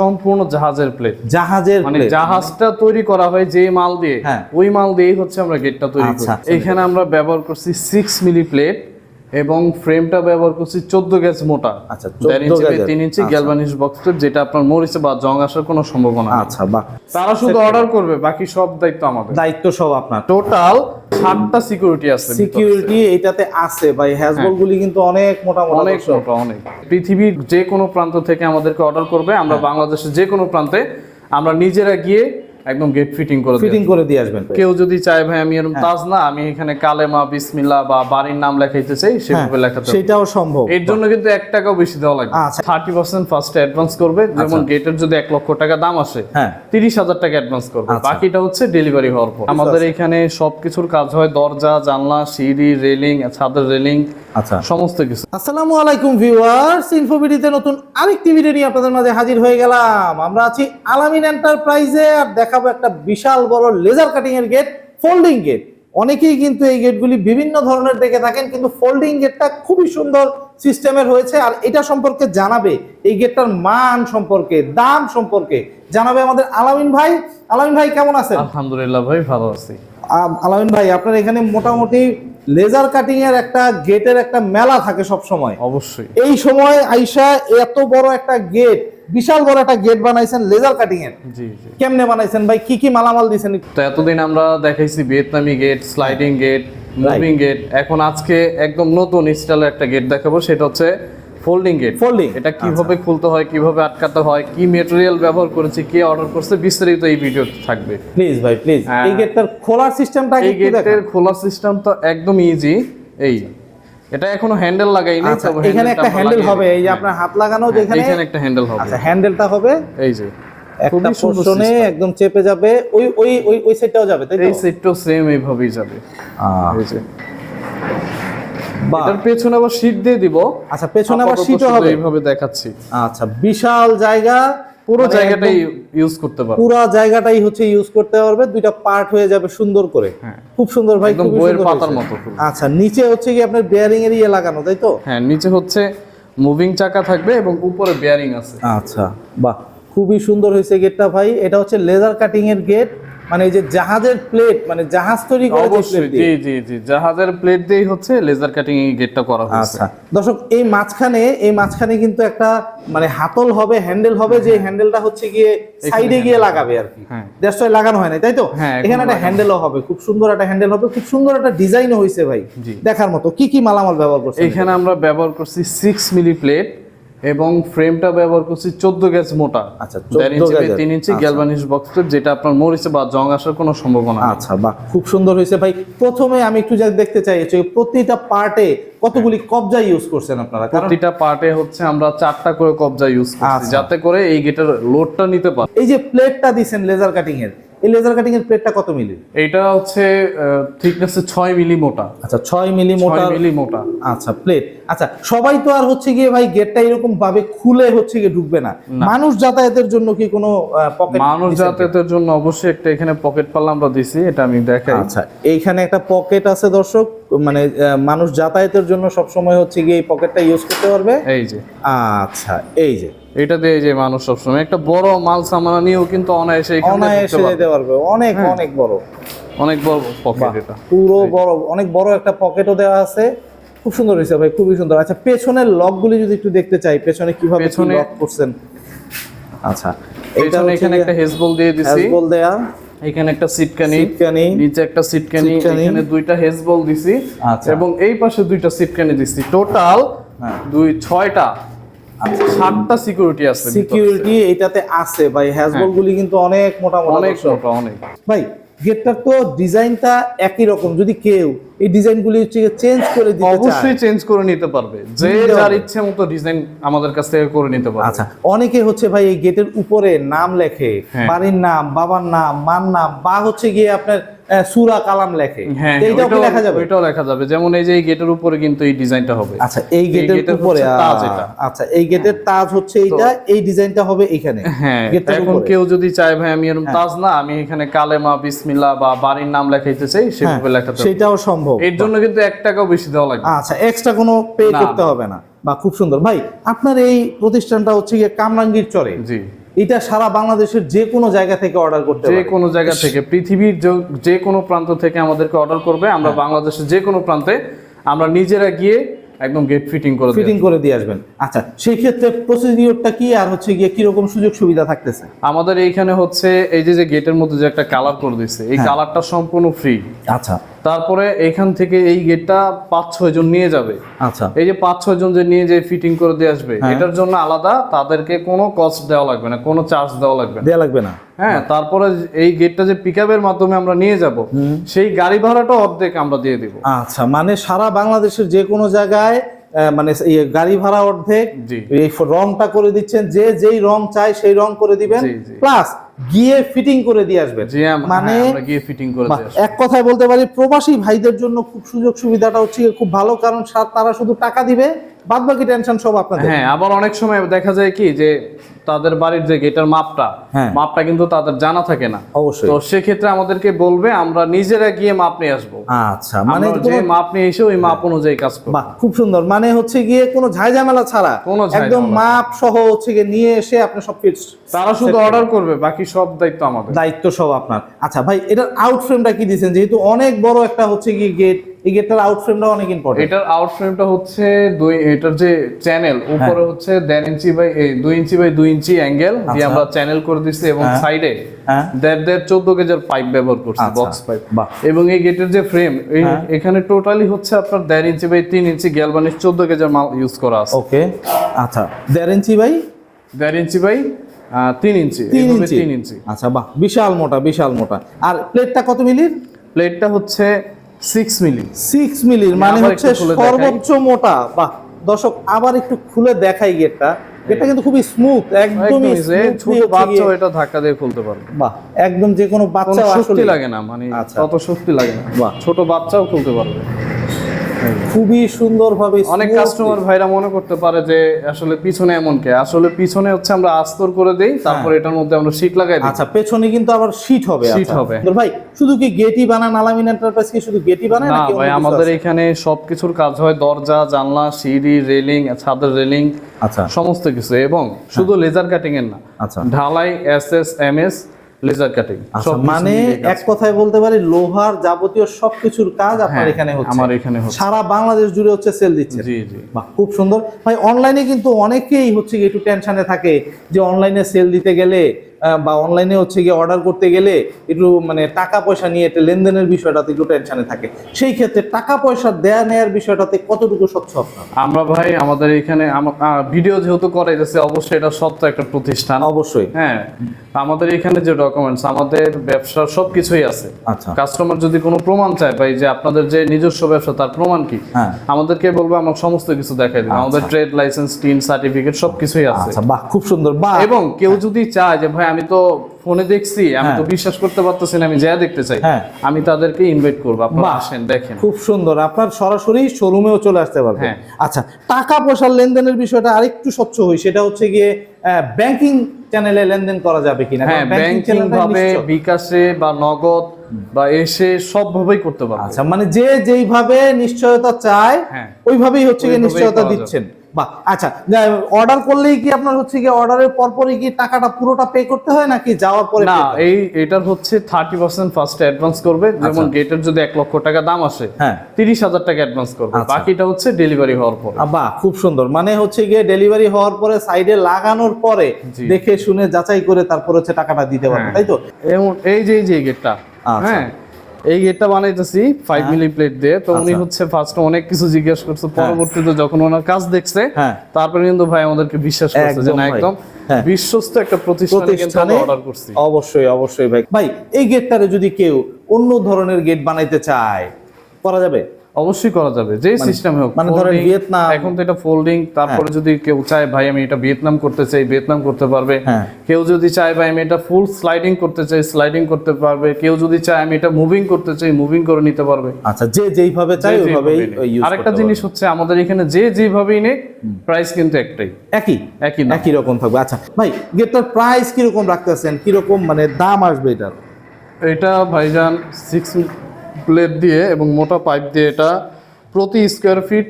সম্পূর্ণ জাহাজের প্লেট জাহাজের মানে জাহাজটা তৈরি করা হয় যে মাল দিয়ে হ্যাঁ। ওই মাল দিয়েই হচ্ছে আমরা গেটটা তৈরি করি আচ্ছা, আচ্ছা। এখানে আমরা ব্যবহার করছি সিক্স মিলি প্লেট এবং ফ্রেমটা ব্যবহার করছি চোদ্দ গ্যাস মোটা। আচ্ছা, দেড় 14 ইঞ্চি বাই গেজের। তিন ইঞ্চি আচ্ছা। গ্যালভানিশ বক্স যেটা আপনার মরিচে বা জং আসার কোনো সম্ভাবনা আচ্ছা তারা শুধু অর্ডার করবে বাকি সব দায়িত্ব আমাদের। দায়িত্ব সব আপনার। টোটাল সাতটা সিকিউরিটি আছে সিকিউরিটি এটাতে আছে ভাই হ্যাজবল গুলি কিন্তু অনেক মোটা মোটা অনেক মোটা অনেক। পৃথিবীর যে কোনো প্রান্ত থেকে আমাদেরকে অর্ডার করবে আমরা হ্যাঁ। বাংলাদেশের যে কোনো প্রান্তে আমরা নিজেরা গিয়ে একদম গেট ফিটিং করে ফিটিং করে দিয়ে আসবেন। কেউ যদি চায় ভাই আমি এরকম হ্যাঁ। তাজ না আমি এখানে কালেমা বা বাড়ির নাম লেখাইতে চাই সেভাবে লেখাতে সেটাও সম্ভব। এর জন্য কিন্তু এক টাকাও বেশি দেওয়া লাগবে। আচ্ছা। থার্টি পার্সেন্ট ফার্স্টে অ্যাডভান্স করবে যেমন গেটের যদি এক লক্ষ টাকা দাম আসে হ্যাঁ। তিরিশ হাজার টাকা অ্যাডভান্স করবে। আচ্ছা। বাকিটা হচ্ছে ডেলিভারি হওয়ার পর। আমাদের এখানে সবকিছুর কাজ হয় দরজা জানলা সিঁড়ি রেলিং ছাদের রেলিং আচ্ছা। সমস্ত কিছু। আসসালামু আলাইকুম ভিউয়ার্স ইনফোবিডিতে নতুন আরেকটি ভিডিও নিয়ে আপনাদের মাঝে হাজির হয়ে গেলাম। আমরা আছি আলামিন এন্টারপ্রাইজে আর দেখাবো একটা বিশাল বড় লেজার কাটিং এর গেট ফোল্ডিং গেট অনেকেই কিন্তু এই গেটগুলি বিভিন্ন ধরনের দেখে থাকেন কিন্তু ফোল্ডিং গেটটা খুবই সুন্দর সিস্টেমের হয়েছে আর এটা সম্পর্কে জানাবে এই গেটটার মান সম্পর্কে দাম সম্পর্কে। জানাবে আমাদের আলামিন ভাই। আলামিন ভাই কেমন আছেন? আলহামদুলিল্লাহ ভাই ভালো আছি। আলামিন ভাই আপনার এখানে মোটামুটি লেজার কাটিং এর একটা গেটের একটা মেলা থাকে সব সময় অবশ্যই। এই সময় আইসা এত বড় একটা গেট বিশাল বড় একটা গেট বানাইছেন লেজার কাটিং এর। জি জি। কেমনে বানাইছেন ভাই? কি কি মালামাল দিয়েছেন তো এতদিন আমরা দেখাইছি ভিয়েতনামি gate sliding gate moving gate এখন আজকে একদম নতুন স্টাইলের একটা গেট দেখাবো সেটা হচ্ছে ফোল্ডিং গেট Folding? এটা কীভাবে খুলতে হয় কীভাবে আটকাতে হয় কি মেটেরিয়াল ব্যবহার করেছি কে অর্ডার করছে বিস্তারিত এই ভিডিও থাকবে। প্লিজ ভাই প্লিজ হ্যাঁ। এই গেটটার খোলার সিস্টেমটা এই গেটের খোলা সিস্টেম তো একদম ইজি এই এটা এখনও হ্যান্ডেল লাগাইনি আচ্ছা এখানে একটা হ্যান্ডেল হবে এই যে আপনার হাত লাগানো হ্যাঁ, যেখানে। এইখানে একটা হ্যান্ডেল হবে। আচ্ছা হ্যান্ডেলটা হবে। এই যে একটা পোর্শনে একদম চেপে যাবে ওই ওই ওই ওই সাইডটাও যাবে তাই এই তো সেম এইভাবেই যাবে। এই যে। এটার পেছনে আবার শীট দিয়ে দিব। আচ্ছা পেছনে আবার হবে। এইভাবে দেখাচ্ছি। আচ্ছা বিশাল জায়গা। পুরো মানে জায়গাটাই ইউজ করতে পারব। পুরা জায়গাটাই হচ্ছে ইউজ করতে পারবে। দুইটা পার্ট হয়ে যাবে সুন্দর করে। হ্যাঁ। খুব সুন্দর ভাই একদম বইয়ের পাতার মতো আচ্ছা নিচে হচ্ছে কি আপনার বেয়ারিং এর ইয়ে লাগানো তাই তো? হ্যাঁ নিচে হচ্ছে মুভিং চাকা থাকবে এবং উপরে বেয়ারিং আছে। আচ্ছা বাহ খুবই সুন্দর হয়েছে গেটটা ভাই। এটা হচ্ছে লেজার কাটিং এর গেট মানে এই যে জাহাজের প্লেট মানে জাহাজ তৈরি করে। জি জি জি। জাহাজের প্লেট দিয়েই হচ্ছে লেজার কাটিং এই গেটটা করা হয়েছে। আচ্ছা। দর্শক এই মাঝখানে এই মাঝখানে কিন্তু একটা মানে হাতল হবে হ্যান্ডেল হবে যে হ্যান্ডেলটা হচ্ছে গিয়ে সাইডে গিয়ে লাগাবে আর কি। হ্যাঁ। দেশটায় লাগানো হয় না তাই তো? হ্যাঁ, এখানে একটা। হ্যান্ডেলও হবে খুব সুন্দর একটা হ্যান্ডেল হবে খুব সুন্দর একটা ডিজাইনও হয়েছে ভাই। দেখার মতো কি কি মালামাল ব্যবহার করছেন? এখানে আমরা ব্যবহার করছি সিক্স মিলি প্লেট এবং ফ্রেমটা ব্যবহার করছি চোদ্দ গ্যাস মোটা আচ্ছা, দেড় 14 ইঞ্চি বাই গেজের। তিন ইঞ্চি। গ্যালভানিশ বক্স যেটা আপনার মরিচে বা জং আসার কোনো সম্ভাবনা আচ্ছা বাহ খুব সুন্দর হয়েছে ভাই প্রথমে আমি একটু যা দেখতে চাই প্রতিটা পার্টে কতগুলি কবজা ইউজ করছেন আপনারা প্রতিটা পার্টে হচ্ছে আমরা চারটা করে কবজা ইউজ করছি আচ্ছা। যাতে করে এই গেটের লোডটা নিতে পারে এই যে প্লেটটা দিছেন লেজার কাটিং এর এই লেজার কাটিং এর প্লেটটা কত মিলি? এইটা হচ্ছে থিকনেস ছয় মিলি মোটা। আচ্ছা ছয় মিলি ছয় মোটা মিলি মোটা। আচ্ছা প্লেট আচ্ছা সবাই তো আর হচ্ছে গিয়ে ভাই গেটটা এরকম ভাবে খুলে হচ্ছে গিয়ে ঢুকবে না। মানুষ যাতায়াতের জন্য কি কোনো পকেট মানুষ যাতায়াতের জন্য অবশ্যই একটা এখানে পকেট পাল্লা আমরা দিছি এটা আমি দেখাই। আচ্ছা এইখানে একটা পকেট আছে দর্শক মানে মানুষ যাতায়াতের জন্য সব সময় হচ্ছে গিয়ে এই পকেটটা ইউজ করতে পারবে। এই যে। আচ্ছা এই যে। এটা দিয়ে যে মানুষ সবসময় একটা বড় মাল সামানা নিয়েও কিন্তু অনায়াসে অনায়াসে যেতে পারবে। অনেক অনেক বড়। অনেক বড় পকেট এটা। পুরো বড় অনেক বড় একটা পকেটও দেওয়া আছে। খুব সুন্দর হয়েছে ভাই খুবই সুন্দর। আচ্ছা পেছনের লকগুলি যদি একটু দেখতে চাই পেছনে কীভাবে পেছনে- লক করছেন? আচ্ছা পেছনে এখানে একটা হেজবল দিয়ে দিছি। হ্যাজবল দেয়া। এখানে একটা সিটকানি সিটকানি নিচে একটা সিটকানি সিটকানি। এখানে দুইটা হেজবল দিছি। আচ্ছা। এবং এই পাশে দুইটা সিটকানি দিছি। টোটাল হ্যাঁ। দুই ছয়টা। সাতটা সিকিউরিটি আছে সিকিউরিটি এটাতে আছে ভাই হ্যাজবল গুলি কিন্তু অনেক মোটা মোটা অনেক। মোটা অনেক। ভাই গেটটার তো ডিজাইনটা একই রকম যদি কেউ এই ডিজাইনগুলি হচ্ছে চেঞ্জ করে দিতে চায়। অবশ্যই চেঞ্জ করে নিতে পারবে। যে যার ইচ্ছে মতো ডিজাইন আমাদের কাছ থেকে করে নিতে পারবে। আচ্ছা অনেকে হচ্ছে ভাই এই গেটের উপরে নাম লেখে হ্যাঁ। বাড়ির নাম বাবার নাম মার নাম বা হচ্ছে গিয়ে আপনার সুরা কালাম লেখে। হ্যাঁ এইটাও লেখা যাবে? ওইটাও লেখা যাবে। যেমন এই যে এই গেটের উপরে কিন্তু এই ডিজাইনটা হবে। আচ্ছা এই গেটের উপরে। আচ্ছা এই গেটের তাজ হচ্ছে এইটা এই ডিজাইনটা হবে এইখানে। হ্যাঁ এখন কেউ যদি চায় ভাই আমি এরকম তাজ না আমি এখানে কালেমা বিসমিল্লা বা বাড়ির নাম লেখাইতে চাই হ্যাঁ, সেভাবে লেখাতে। সেটাও সম্ভব। এর জন্য কিন্তু এক টাকাও বেশি দেওয়া লাগবে আচ্ছা এক্সট্রা কোনো পে করতে হবে না। বা খুব সুন্দর। ভাই আপনার এই প্রতিষ্ঠানটা হচ্ছে গিয়ে কামরাঙ্গীর চরে। জি। এটা সারা বাংলাদেশের যে কোনো জায়গা থেকে অর্ডার করতে যে কোনো জায়গা থেকে পৃথিবীর যে- কোনো প্রান্ত থেকে আমাদেরকে অর্ডার করবে আমরা হ্যাঁ। বাংলাদেশের যে কোনো প্রান্তে আমরা নিজেরা গিয়ে একদম গেট ফিটিং করে ফিটিং করে দিয়ে আসবেন। আচ্ছা সেই ক্ষেত্রে প্রসিডিওরটা কি আর হচ্ছে গিয়ে কীরকম সুযোগ সুবিধা থাকতেছে? আমাদের এইখানে হচ্ছে এই যে যে গেটের মধ্যে যে একটা কালার করে দিচ্ছে এই হ্যাঁ। কালারটা সম্পূর্ণ ফ্রি আচ্ছা। তারপরে এইখান থেকে এই গেটটা পাঁচ ছয় জন নিয়ে যাবে। আচ্ছা। এই যে পাঁচ ছয় জন যে নিয়ে যে ফিটিং করে দিয়ে আসবে হ্যাঁ। এটার জন্য আলাদা তাদেরকে কোনো কস্ট দেওয়া লাগবে না কোনো চার্জ দেওয়া লাগবে না। দেয়া লাগবে না। হ্যাঁ তারপরে এই গেটটা যে পিক মাধ্যমে আমরা নিয়ে যাব সেই গাড়ি ভাড়াটা অর্ধেক আমরা দিয়ে দিব। আচ্ছা মানে সারা বাংলাদেশের যে কোনো জায়গায় মানে গাড়ি ভাড়া অর্ধেক এই রংটা করে দিচ্ছেন যে যেই রং চাই সেই রং করে দিবেন। প্লাস গিয়ে ফিটিং করে দিয়ে আসবে মানে হ্যাঁ, গিয়ে ফিটিং করে। এক কথায় বলতে পারি প্রবাসী ভাইদের জন্য খুব সুযোগ সুবিধাটা হচ্ছে খুব ভালো কারণ তারা শুধু টাকা দিবে বাদ বাকি টেনশন সব আপনাদের। হ্যাঁ আবার অনেক সময় দেখা যায় কি যে তাদের বাড়ির যে গেটের মাপটা হ্যাঁ। মাপটা কিন্তু তাদের জানা থাকে না। অবশ্যই। তো সেক্ষেত্রে আমাদেরকে বলবে আমরা নিজেরা গিয়ে মাপ নিয়ে আসব। আচ্ছা মানে যে মাপ নিয়ে এসে ওই মাপ অনুযায়ী কাজ করব। খুব সুন্দর। মানে হচ্ছে গিয়ে কোনো ঝাইঝামেলা ছাড়া কোনো একদম মাপ সহ হচ্ছে গিয়ে নিয়ে এসে আপনি সব কিছু তারা শুধু অর্ডার করবে বাকি সব দায়িত্ব আমাদের। দায়িত্ব সব আপনার। আচ্ছা ভাই এটার আউট ফ্রেমটা কি দিয়েছেন যেহেতু অনেক বড় একটা হচ্ছে গিয়ে গেট এই গেটটার আউট ফ্রেমটা অনেক ইম্পর্টেন্ট এটার আউট ফ্রেমটা হচ্ছে দুই এটার যে চ্যানেল উপরে হচ্ছে দেড় ইঞ্চি বাই দুই ইঞ্চি বাই দুই ইঞ্চি অ্যাঙ্গেল দিয়ে আচ্ছা। আমরা চ্যানেল করে দিচ্ছি এবং হ্যাঁ। সাইডে হ্যাঁ। দেড় দেড় চোদ্দ কেজির পাইপ ব্যবহার করছি আচ্ছা। বক্স পাইপ এবং এই গেটের যে ফ্রেম এই হ্যাঁ। এখানে টোটালি হচ্ছে আপনার দেড় ইঞ্চি বাই তিন ইঞ্চি গ্যালভানিশ চোদ্দ কেজির মাল ইউজ করা আছে। ওকে আচ্ছা। দেড় ইঞ্চি বাই দেড় ইঞ্চি বাই তিন ইঞ্চি। তিন ইঞ্চি। আচ্ছা বাহ। বিশাল মোটা বিশাল মোটা। আর প্লেটটা কত মিলির? প্লেটটা হচ্ছে সিক্স মিলি সিক্স মিলির মানে হচ্ছে। সর্বোচ্চ মোটা বাহ দর্শক আবার একটু খুলে দেখাই গেটটা এটা কিন্তু খুবই স্মুথ একদমই ছোট হচ্ছে এটা ধাক্কা দিয়ে খুলতে পারবে বাহ একদম যে কোনো বাচ্চা শক্তি লাগে না মানে আচ্ছা। তত শক্তি লাগে না বাহ। ছোট বাচ্চাও খুলতে পারবে খুবই সুন্দরভাবে অনেক কাস্টমার ভাইরা মনে করতে পারে যে আসলে পিছনে এমন কে? আসলে পিছনে হচ্ছে আমরা আস্তর করে দেই তারপর এটার মধ্যে আমরা শীট লাগাই দিই। আচ্ছা পেছনে কিন্তু আবার শীট হবে আচ্ছা। হবে। ভাই শুধু কি গেটই বানান আলামিন এন্টারপ্রাইজ কি শুধু গেটই বানায় না ভাই আমাদের এখানে সবকিছুর কাজ হয় দরজা জানলা সিঁড়ি রেলিং ছাদের রেলিং আচ্ছা। সমস্ত কিছু। এবং শুধু লেজার কাটিং এর না। আচ্ছা। ঢালাই S S M S laser cutting আচ্ছা মানে এক কথায় বলতে পারি লোহার যাবতীয় সবকিছুর কাজ আপনার হ্যাঁ, এখানে হচ্ছে। আমার এখানে হচ্ছে। সারা বাংলাদেশ জুড়ে হচ্ছে সেল দিচ্ছে। জি জি। খুব সুন্দর। ভাই অনলাইনে কিন্তু অনেকেই হচ্ছে একটু টেনশনে থাকে যে অনলাইনে সেল দিতে গেলে বা অনলাইনে হচ্ছে গিয়ে অর্ডার করতে গেলে একটু মানে টাকা পয়সা নিয়ে একটা লেনদেনের বিষয়টাতে একটু টেনশনে থাকে। সেই ক্ষেত্রে টাকা পয়সা দেয়া নেয়ার বিষয়টাতে কতটুকু স্বচ্ছ আপনার? আমরা ভাই আমাদের এখানে ভিডিও যেহেতু করে যাচ্ছে অবশ্যই এটা সত্য একটা প্রতিষ্ঠান। অবশ্যই। হ্যাঁ আমাদের এখানে যে ডকুমেন্টস আমাদের ব্যবসার সবকিছুই আছে। আচ্ছা। কাস্টমার যদি কোনো প্রমাণ চায় ভাই যে আপনাদের যে নিজস্ব ব্যবসা তার প্রমাণ কি? হ্যাঁ। আমাদেরকে বলব আমার সমস্ত কিছু দেখাই দিই আমাদের ট্রেড লাইসেন্স টিন সার্টিফিকেট সবকিছুই আছে। আচ্ছা বাহ খুব সুন্দর। বাহ। এবং কেউ যদি চায় যে ভাই আমি তো ফোনে দেখছি আমি তো হ্যাঁ। বিশ্বাস করতে পারতেছি না আমি যা দেখতে চাই। হ্যাঁ। আমি তাদেরকে ইনভাইট করব আপনারা আসেন দেখেন। খুব সুন্দর। আপনার সরাসরি শোরুমেও চলে আসতে পারবে হ্যাঁ। আচ্ছা টাকা পয়সার লেনদেনের বিষয়টা আরেকটু স্বচ্ছ হই সেটা হচ্ছে গিয়ে ব্যাংকিং চ্যানেলে লেনদেন করা যাবে কিনা? হ্যাঁ ব্যাংকিং ভাবে বিকাশে বা নগদ বা এসে সবভাবেই করতে পারবে। আচ্ছা মানে যে যেইভাবে নিশ্চয়তা চায়। ওইভাবেই হচ্ছে গিয়ে নিশ্চয়তা দিচ্ছেন। বাহ আচ্ছা অর্ডার করলেই কি আপনার হচ্ছে গিয়ে অর্ডারের পরপরই কি টাকাটা পুরোটা পে করতে হয় নাকি যাওয়ার পরে না? এই এটার হচ্ছে থার্টি পার্সেন্ট ফার্স্ট অ্যাডভান্স করবে যেমন গেটের যদি এক লক্ষ টাকা দাম আসে হ্যাঁ তিরিশ হাজার টাকা অ্যাডভান্স করবে আচ্ছা। বাকিটা হচ্ছে ডেলিভারি হওয়ার পর বাহ খুব সুন্দর মানে হচ্ছে গিয়ে ডেলিভারি হওয়ার পরে সাইডে লাগানোর পরে দেখে শুনে যাচাই করে তারপর হচ্ছে টাকাটা দিতে পারবে হ্যাঁ। তাই তো এই যে এই যে গেটটা আচ্ছা। হ্যাঁ এই গেটটা বানাইতেছি ফাইভ মিলি প্লেট দিয়ে। তো উনি আচ্ছা। হচ্ছে ফার্স্ট অনেক কিছু জিজ্ঞেস করছে। পরবর্তীতে যখন ওনার কাজ দেখছে হ্যাঁ। তারপরে কিন্তু ভাই আমাদেরকে বিশ্বাস করছে যে না একদম হ্যাঁ। বিশ্বস্ত একটা প্রতিষ্ঠানে কিন্তু অর্ডার করছি। অবশ্যই অবশ্যই ভাই। ভাই এই গেটটারে যদি কেউ অন্য ধরনের গেট বানাইতে চায় করা যাবে? অবশ্যই করা যাবে যে সিস্টেম হোক মানে ধরেন ভিয়েতনাম এখন তো এটা ফোল্ডিং তারপরে যদি কেউ চায় ভাই আমি এটা ভিয়েতনাম করতে চাই ভিয়েতনাম করতে পারবে। হ্যাঁ। কেউ যদি চায় ভাই আমি এটা ফুল স্লাইডিং করতে চাই স্লাইডিং করতে পারবে। কেউ যদি চায় আমি এটা মুভিং করতে চাই মুভিং করে নিতে পারবে। আচ্ছা যে যেইভাবে চাই ওইভাবেই ইউজ আরেকটা জিনিস হচ্ছে আমাদের এখানে যে যেভাবেই নেক প্রাইস কিন্তু একটাই। একই? একই না। একই রকম থাকবে। আচ্ছা ভাই গেটটার প্রাইস কীরকম রাখতেছেন? কীরকম মানে দাম আসবে এটার? এটা ভাইজান সিক্স প্লেট দিয়ে এবং মোটা পাইপ দিয়ে এটা প্রতি স্কোয়ার ফিট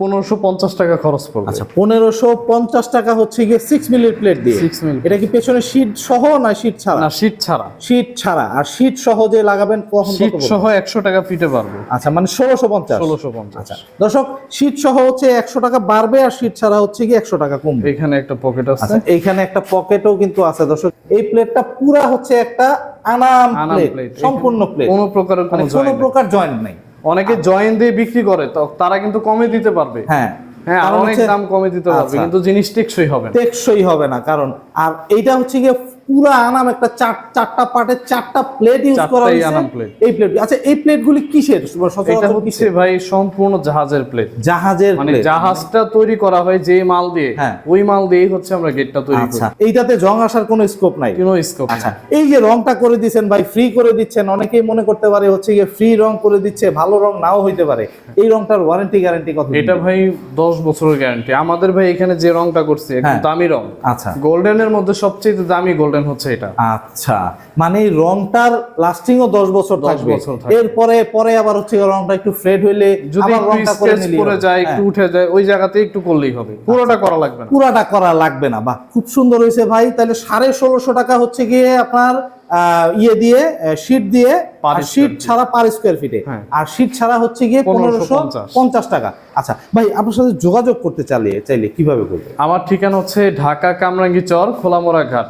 পনেরোশো পঞ্চাশ টাকা খরচ পড়বে। আচ্ছা পনেরোশো পঞ্চাশ টাকা হচ্ছে গিয়ে সিক্স মিলির প্লেট দিয়ে। 6 মিলি। এটা কি পেছনে শীট সহ না শীট ছাড়া? না শীট ছাড়া। শীট ছাড়া। আর শীট সহ যে লাগাবেন কখন শীট সহ একশো টাকা ফিটে পারবে আচ্ছা মানে ষোলোশো পঞ্চাশ। ষোলোশো পঞ্চাশ। আচ্ছা দর্শক শীট সহ হচ্ছে একশো টাকা বাড়বে আর শীট ছাড়া হচ্ছে কি একশো টাকা কমবে। এখানে একটা পকেট আছে। এখানে একটা পকেটও কিন্তু আছে দর্শক। এই প্লেটটা পুরা হচ্ছে একটা আনাম প্লেট সম্পূর্ণ প্লেট কোনো প্রকারের মানে কোনো জয়েন্ট প্রকার জয়েন্ট নাই। অনেকে জয়েন্ট দিয়ে বিক্রি করে তো তারা কিন্তু কমে দিতে পারবে। হ্যাঁ হ্যাঁ অনেক দাম কমে দিতে পারবে আচ্ছা। কিন্তু জিনিস টেকসই হবে টেকসই হবে না কারণ আর এইটা হচ্ছে গিয়ে পুরা আনাম একটা চার চারটা চারটা প্লেট ইউজ করা হয়েছে। এই প্লেট আচ্ছা এই প্লেটগুলি কিসের? এটা হচ্ছে কিসের? ভাই সম্পূর্ণ জাহাজের প্লেট জাহাজের মানে জাহাজটা তৈরি করা হয় যে মাল দিয়ে। হ্যাঁ। ওই মাল দিয়েই হচ্ছে আমরা গেটটা তৈরি করি। আচ্ছা এইটাতে জং আসার কোনো স্কোপ নাই? কোনো স্কোপ আচ্ছা এই যে রংটা করে দিচ্ছেন ভাই ফ্রি করে দিচ্ছেন অনেকেই মনে করতে পারে হচ্ছে গিয়ে ফ্রি রং করে দিচ্ছে ভালো রং নাও হইতে পারে। এই রংটার ওয়ারেন্টি গ্যারান্টি কত এটা ভাই দশ বছরের গ্যারান্টি আমাদের ভাই এখানে যে রংটা করছে হ্যাঁ। দামি রং। আচ্ছা। গোল্ডেনের মধ্যে সবচেয়ে দামি গোল্ডেন হচ্ছে এটা। আচ্ছা মানে রংটার লাস্টিং ও দশ বছর 10 থাকবে। বছর থাকবে। এরপরে পরে আবার হচ্ছে রংটা একটু ফ্রেড হইলে যদি রংটা করে করে হবে। যায় একটু হ্যাঁ। উঠে যায় ওই জায়গাতে একটু করলেই হবে। পুরোটা করা লাগবে না। পুরাটা করা লাগবে না। বাহ খুব সুন্দর হয়েছে ভাই। তাহলে সাড়ে ষোলোশো টাকা হচ্ছে গিয়ে আপনার ইয়ে দিয়ে শীট দিয়ে আর শীট ছাড়া পার স্কোয়ার ফিটে। আর শীট ছাড়া হচ্ছে গিয়ে পনেরোশো 1550 পঞ্চাশ। টাকা। আচ্ছা ভাই আপনার সাথে যোগাযোগ করতে চাইলে চাইলে কীভাবে করবে আমার ঠিকানা হচ্ছে ঢাকা কামরাঙ্গি চর খোলামোড়া ঘাট।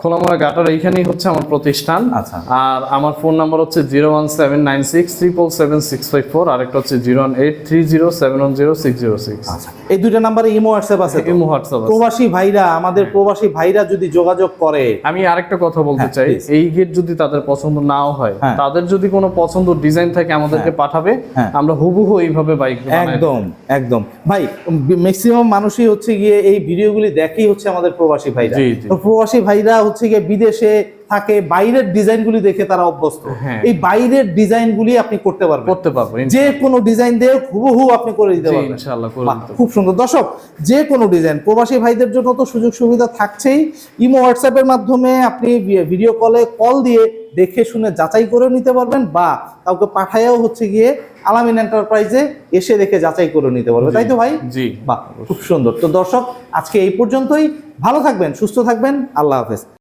খোলামোড়া ঘাটার এইখানেই হচ্ছে আমার প্রতিষ্ঠান। আচ্ছা। আর আমার ফোন নাম্বার হচ্ছে zero one seven nine six triple seven six five four আরেকটা হচ্ছে zero one eight three zero seven one zero six zero six. আচ্ছা। এই দুইটা নাম্বারে ইমো হোয়াটসঅ্যাপ আছে ইমো হোয়াটসঅ্যাপ প্রবাসী ভাইরা আমাদের প্রবাসী ভাইরা যদি যোগাযোগ করে। আমি আরেকটা কথা বলতে হ্যাঁ, চাই এই গেট যদি তাদের পছন্দ নাও হয় হ্যাঁ। তাদের যদি কোনো পছন্দ ডিজাইন থাকে আমাদেরকে পাঠাবে হ্যাঁ। আমরা হুবহু এইভাবে বাইক একদম একদম। ভাই ম্যাক্সিমাম মানুষই হচ্ছে গিয়ে এই ভিডিওগুলি দেখেই হচ্ছে আমাদের প্রবাসী ভাইরা। প্রবাসী জি। ভাইরা হচ্ছে গিয়ে বিদেশে থাকে বাইরের ডিজাইনগুলি দেখে তারা অভ্যস্ত। হ্যাঁ। এই বাইরের ডিজাইনগুলি আপনি করতে পারবেন। করতে পারবেন যে কোনো ডিজাইন দিয়ে হুবহু আপনি করে দিতে পারবেন। ইনশাআল্লাহ খুব সুন্দর। দর্শক যে কোনো ডিজাইন প্রবাসী ভাইদের জন্য তো সুযোগ সুবিধা থাকছেই। ইমো হোয়াটসঅ্যাপের মাধ্যমে আপনি ভিডিও কলে কল দিয়ে দেখে শুনে যাচাই করে নিতে পারবেন বা কাউকে পাঠাইয়াও হচ্ছে গিয়ে আলামিন এন্টারপ্রাইজে এসে দেখে যাচাই করে নিতে পারবে তাই তো ভাই? জি। বা খুব সুন্দর। তো দর্শক আজকে এই পর্যন্তই। ভালো থাকবেন সুস্থ থাকবেন। আল্লাহ হাফেজ।